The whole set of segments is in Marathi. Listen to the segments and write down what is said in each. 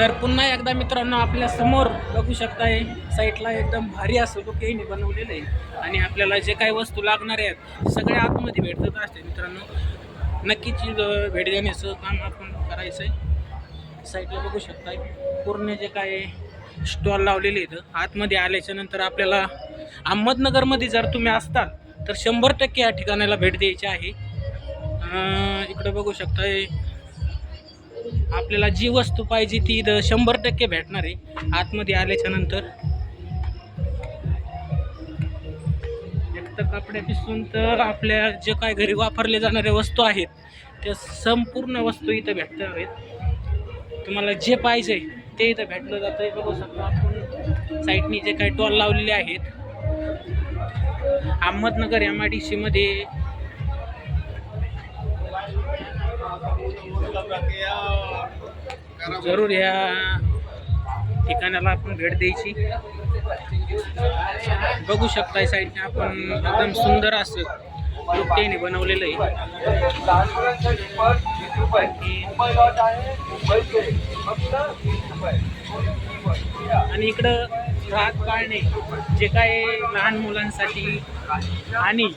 तर पुन्हा एकदा मित्रांनो आपल्यासमोर बघू शकताय साईटला एकदम भारी असं लोकेने बनवलेलं आहे. आणि आपल्याला जे काही वस्तू लागणार आहेत सगळ्या आतमध्ये भेटत असते मित्रांनो नक्कीच भेट देण्याचं काम आपण करायचं आहे साईटला बघू शकताय पूर्ण जे काय स्टॉल लावलेले आहेत आतमध्ये आल्याच्यानंतर आपल्याला अहमदनगरमध्ये जर तुम्ही असताल तर शंभर टक्के या ठिकाणाला भेट द्यायची आहे. इकडं बघू शकताय आपल्याला जी वस्तू पाहिजे ती इथं शंभर टक्के भेटणार आहे. आतमध्ये आल्याच्यानंतर. एक तर कपड्यापासून तर आपल्या जे काय घरी वापरले जाणाऱ्या वस्तू आहेत त्या संपूर्ण वस्तू इथं भेटणार आहेत. तुम्हाला जे पाहिजे ते इथं भेटलं जातं आहे बघू शकतो आपण साईडनी जे काही टॉल लावलेले आहेत. अहमदनगर एम आय डी सीमध्ये जरूर ह्या ठिकाणाला आपण भेट द्यायची. बघू शकताय साईडने आपण एकदम सुंदर असं लोकतेने बनवलेलं आहे. आणि इकडं राहत पाळणे जे काय लहान मुलांसाठी आणि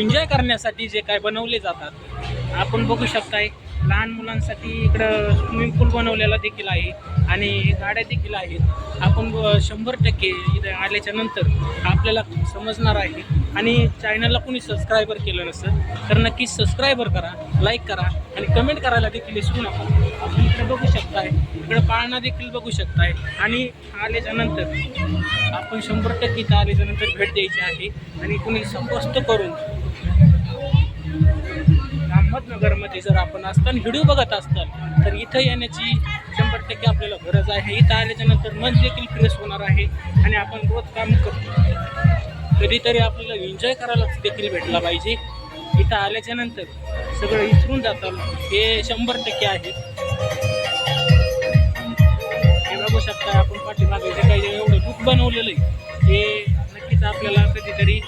एन्जॉय करण्यासाठी जे काय बनवले जातात आपण बघू शकताय लहान मुलांसाठी इकडं स्विमिंग पूल बनवलेला देखील आहे आणि गाड्या देखील आहेत. आपण ब- शंभर टक्के इथं आल्याच्यानंतर आपल्याला समजणार आहे. आणि चॅनलला कोणी सबस्क्रायबर केलं नसेल तर नक्कीच सबस्क्रायबर करा लाईक करा आणि कमेंट करायला देखील विसरू नका. आपण इकडे बघू शकताय इकडे पाळणा देखील बघू शकताय. आणि आल्याच्यानंतर आपण शंभर टक्के इथं आल्याच्यानंतर भेट द्यायची आहे आणि कुणी संपोस्त करून अहमदनगरमध्ये जर आपण असताना व्हिडिओ बघत असताल तर इथं येण्याची शंभर टक्के आपल्याला गरज आहे. इथं आल्याच्यानंतर मन देखील फ्रेश होणार आहे आणि आपण रोज काम करतो. कधीतरी आपल्याला एन्जॉय करायला देखील भेटला पाहिजे. इथं आल्याच्यानंतर सगळं विसरून जातं हे शंभर टक्के आहे. हे बघू शकता आपण पाठीमागे जे काही एवढं बुक बनवलेलं आहे हे नक्कीच आपल्याला कधीतरी